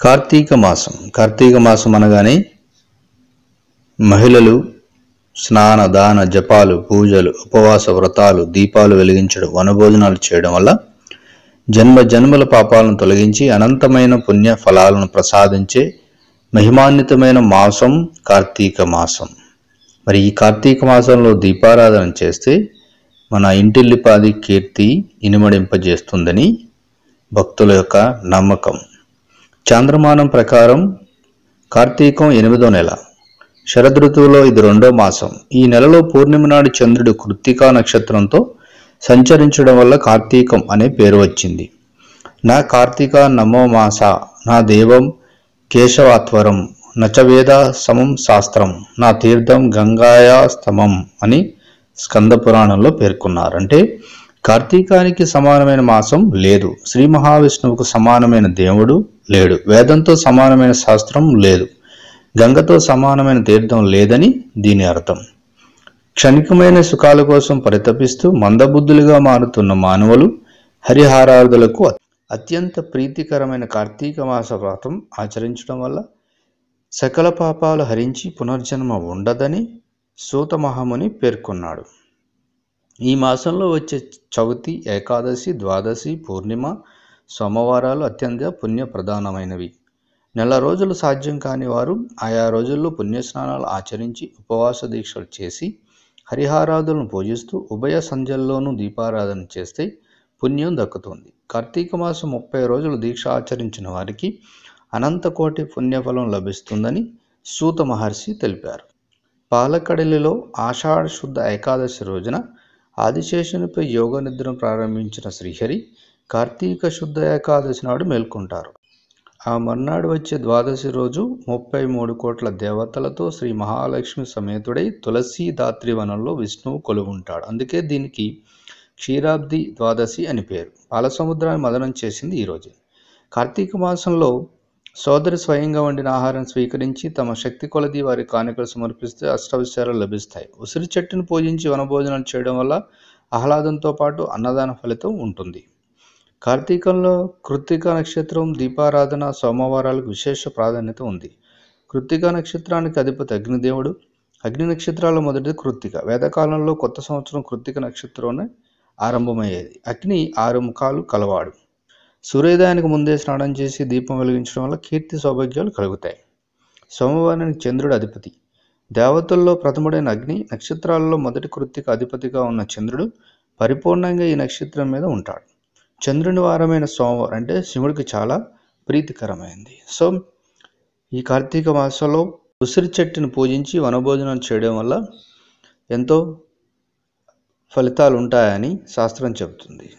కార్తీక మాసం కార్తీక మాసం అనగానే మహిళలు స్నాన దాన జపాలు పూజలు ఉపవాస వ్రతాలు దీపాలు వెలిగించడం వనభోజనాలు చేయడం వల్ల జన్మ జన్మల పాపాలను తొలగించి అనంతమైన పుణ్య ఫలాలను ప్రసాదించే మహిమాన్వితమైన మాసం కార్తీక మాసం మరి ఈ కార్తీక మాసంలో దీపారాధన చేస్తే మన ఇంటిల్లిపాది కీర్తి ఇనుమడింపజేస్తుందని భక్తుల యొక్క నమ్మకం. చాంద్రమానం ప్రకారం కార్తీకం ఎనిమిదో నెల. శరదృతువులో ఇది రెండో మాసం. ఈ నెలలో పూర్ణిమ నాడు చంద్రుడు కృత్తికా నక్షత్రంతో సంచరించడం వల్ల కార్తీకం అనే పేరు వచ్చింది. నా కార్తీక నమో మాస నా దేవం కేశవాత్వరం నచవేద సమం శాస్త్రం నా తీర్థం గంగాయా స్తమం అని స్కంద పురాణంలో పేర్కొన్నారు. అంటే కార్తీకానికి సమానమైన మాసం లేదు. శ్రీ మహావిష్ణువుకు సమానమైన దేవుడు లేడు. వేదంతో సమానమైన శాస్త్రం లేదు. గంగతో సమానమైన తీర్థం లేదని దీని అర్థం. క్షణికమైన సుఖాల కోసం పరితపిస్తూ మందబుద్ధులుగా మారుతున్న మానవులు హరిహారార్థులకు అత్యంత ప్రీతికరమైన కార్తీక మాస వ్రతం ఆచరించడం వల్ల సకల పాపాలు హరించి పునర్జన్మ ఉండదని సూత మహాముని పేర్కొన్నాడు. ఈ మాసంలో వచ్చే చవితి ఏకాదశి ద్వాదశి పూర్ణిమ సోమవారాలు అత్యంత పుణ్య ప్రధానమైనవి నెల రోజులు సాధ్యం కాని వారు ఆయా రోజుల్లో పుణ్యస్నానాలు ఆచరించి ఉపవాస దీక్షలు చేసి హరిహారాధులను పూజిస్తూ ఉభయ సంధ్యల్లోనూ దీపారాధన చేస్తే పుణ్యం దక్కుతుంది. కార్తీక మాసం ముప్పై రోజులు దీక్ష ఆచరించిన వారికి అనంతకోటి పుణ్యఫలం లభిస్తుందని సూత మహర్షి తెలిపారు. పాలకడలిలో ఆషాఢ శుద్ధ ఏకాదశి రోజున ఆదిశేషునిపై యోగ నిద్రను ప్రారంభించిన శ్రీహరి కార్తీక శుద్ధ ఏకాదశి నాడు మేల్కొంటారు. ఆ మర్నాడు వచ్చే ద్వాదశి రోజు ముప్పై మూడు కోట్ల దేవతలతో శ్రీ మహాలక్ష్మి సమేతుడై తులసి దాత్రి వనంలో విష్ణువు కొలువుంటాడు. అందుకే దీనికి క్షీరాబ్ది ద్వాదశి అని పేరు. పాలసముద్రాన్ని మదనం చేసింది ఈరోజు కార్తీక మాసంలో సోదరి స్వయంగా వండిన ఆహారం స్వీకరించి తమ శక్తి కొలది వారి కానుకలు సమర్పిస్తే అష్టవిషయాలు లభిస్తాయి. ఉసిరి చెట్టును పూజించి వనభోజనాలు చేయడం వల్ల ఆహ్లాదంతో పాటు అన్నదాన ఫలితం ఉంటుంది. కార్తీకంలో కృత్తిక నక్షత్రం దీపారాధన సోమవారాలకు విశేష ప్రాధాన్యత ఉంది. కృత్తిక నక్షత్రానికి అధిపతి అగ్నిదేవుడు. అగ్ని నక్షత్రాల మొదటిది కృత్తిక. వేదకాలంలో కొత్త సంవత్సరం కృత్తిక నక్షత్రంలోనే ఆరంభమయ్యేది. అగ్ని ఆరు ముఖాలు కలవాడు. సూర్యోదయానికి ముందే స్నానం చేసి దీపం వెలిగించడం వల్ల కీర్తి సౌభాగ్యాలు కలుగుతాయి. సోమవారానికి చంద్రుడు అధిపతి. దేవతల్లో ప్రథముడైన అగ్ని నక్షత్రాలలో మొదటి కృత్తిక అధిపతిగా ఉన్న చంద్రుడు పరిపూర్ణంగా ఈ నక్షత్రం మీద ఉంటాడు. చంద్రుని వారమైన సోమవారం అంటే శివుడికి చాలా ప్రీతికరమైంది. సో ఈ కార్తీక మాసంలో ఉసిరి చెట్టుని పూజించి వనభోజనం చేయడం వల్ల ఎంతో ఫలితాలు ఉంటాయని శాస్త్రం చెబుతుంది.